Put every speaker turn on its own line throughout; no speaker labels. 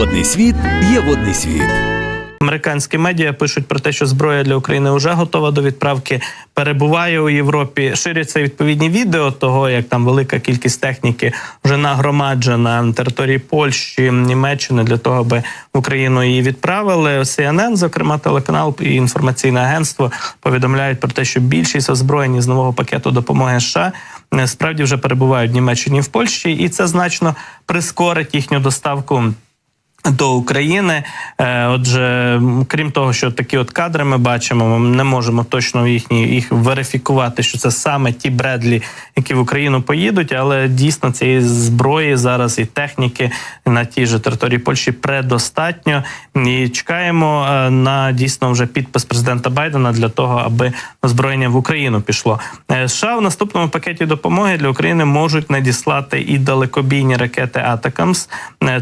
Водний світ є водний світ.
Американські медіа пишуть про те, що зброя для України вже готова до відправки, перебуває у Європі. Ширяться відповідні відео того, як там велика кількість техніки вже нагромаджена на території Польщі, Німеччини для того, аби в Україну її відправили. CNN, зокрема, телеканал і інформаційне агентство повідомляють про те, що більшість озброєнь з нового пакету допомоги США справді вже перебувають в Німеччині в Польщі, і це значно прискорить їхню доставку. До України, Е, отже, крім того, що такі от кадри ми бачимо, ми не можемо точно їхні їх верифікувати, що це саме ті Бредлі, які в Україну поїдуть, але дійсно цієї зброї зараз і техніки на тій же території Польщі предостатньо. І чекаємо е, на дійсно вже підпис президента Байдена для того, аби озброєння в Україну пішло. Е, США в наступному пакеті допомоги для України можуть надіслати і далекобійні ракети Атакамс.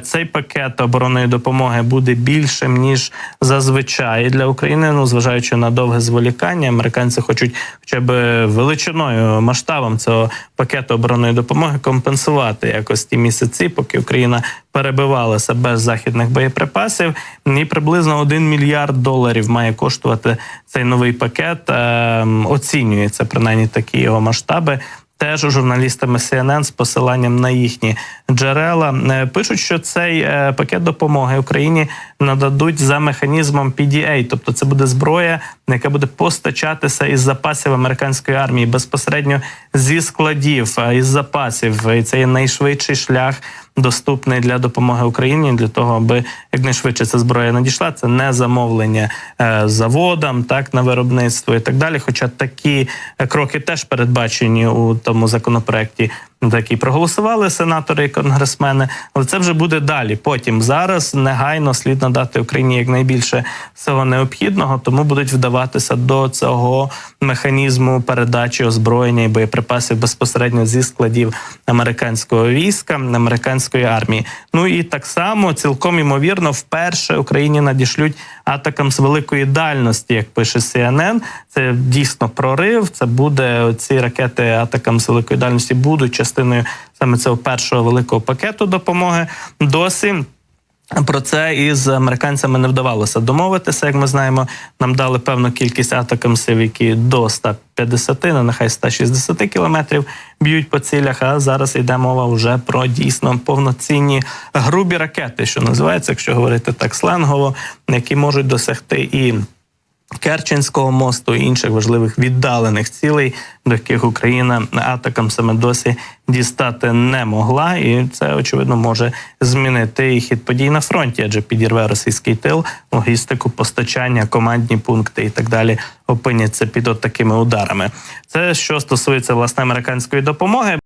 Цей пакет оборонної допомоги буде більшим ніж зазвичай для України. Ну зважаючи на довге зволікання, американці хочуть хоча б величиною масштабом цього пакету оборонної допомоги компенсувати якось ті місяці, поки Україна перебивалася без західних боєприпасів. І приблизно 1 мільярд доларів має коштувати цей новий пакет. Ем, Оцінюється принаймні такі його масштаби. Теж журналістами CNN з посиланням на їхні джерела. Е, пишуть, що цей е, пакет допомоги Україні нададуть за механізмом PDA, тобто це буде зброя, яка буде постачатися із запасів американської армії безпосередньо зі складів е, із запасів. І це є найшвидший шлях. Доступний для допомоги Україні для того, аби якнайшвидше ця зброя надійшла. Це не замовлення е, заводам, так на виробництво і так далі. Хоча такі е, кроки теж передбачені у тому законопроекті, за який проголосували сенатори і конгресмени. Але це вже буде далі. Потім зараз негайно слід надати Україні якнайбільше всього необхідного, тому будуть вдаватися до цього механізму передачі озброєння і боєприпасів безпосередньо зі складів американського війська, американської армії. Ну і так само цілком імовірно, вперше Україні надішлють атакам з великої дальності, як пише CNN. Це дійсно прорив. Це буде ці ракети атакам з великої дальності будуть частиною саме цього першого великого пакету допомоги. Досі. Про це із американцями не вдавалося домовитися. Як ми знаємо, нам дали певну кількість атакамсів, які до 150, ну нехай 160 кілометрів б'ють по цілях. А зараз йде мова вже про дійсно повноцінні грубі ракети, що називається, якщо говорити так сленгово, які можуть досягти і. Керченського мосту і інших важливих віддалених цілей, до яких Україна атакам саме досі дістати не могла, і це очевидно може змінити хід подій на фронті, адже підірве російський тил, логістику, постачання, командні пункти і так далі опиняться під от такими ударами. Це що стосується власне американської допомоги.